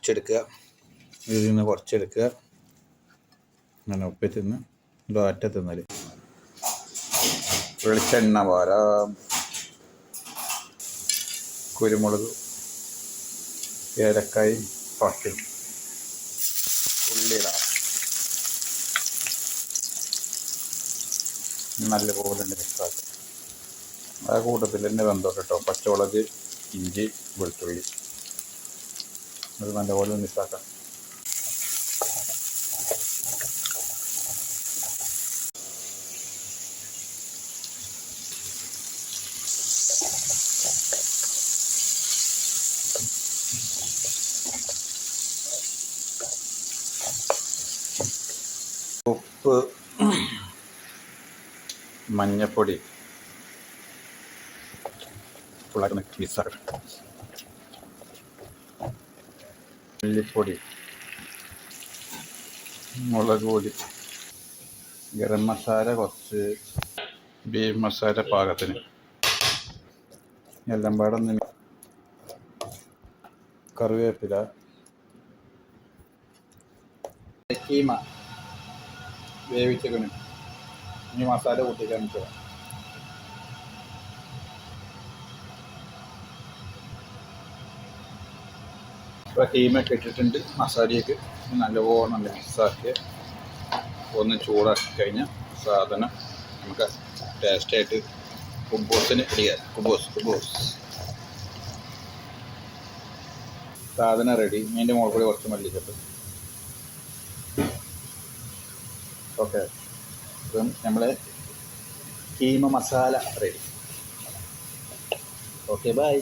കുറച്ചെടുക്കുക. ഇതിൽ നിന്ന് കുറച്ചെടുക്കുക. അങ്ങനെ ഉപ്പി തിന്ന് ഒറ്റ തിന്നൽ വെളിച്ചെണ്ണ പോരാ കുരുമുളക് ഏലക്കായി പട്ടും ഉള്ളിയിടാം നല്ലപോലെ മിക്സാക്കും. ആ കൂട്ടത്തിൽ തന്നെ വെന്തോട്ടോ പച്ചമുളക് ഇഞ്ചി വെളുത്തുള്ളി. അത് നല്ലപോലെ മിക്സാക്കാം ഉപ്പ് മഞ്ഞപ്പൊടി. ഫുള്ളാക്കി മിക്സാക്കണം മല്ലിപ്പൊടി മുളക് പൊടി ഗരം മസാല കുറച്ച് ബീഫ് മസാല പാകത്തിന്. എല്ലാം പാടൊന്ന് കറിവേപ്പില കീമ വേവിച്ചേക്കണം ഇനി മസാല കൂട്ടിക്കാൻ പറ്റുക കീമൊക്കെ ഇട്ടിട്ടുണ്ട്. മസാലയൊക്കെ നല്ലപോലെ നല്ല മിക്സാക്കി ഒന്ന് ചൂടാക്കി കഴിഞ്ഞാൽ സാധനം നമുക്ക് ടേസ്റ്റായിട്ട് കുബൂസിന് ഇടിയാൽ കുബൂസ് കുബൂസ്. സാധനം റെഡി ഇതിന്റെ മുകളിൽ കൂടി കുറച്ച് മല്ലിച്ചപ്പ്. ഓക്കെ അപ്പം നമ്മൾ keema masala ready okay bye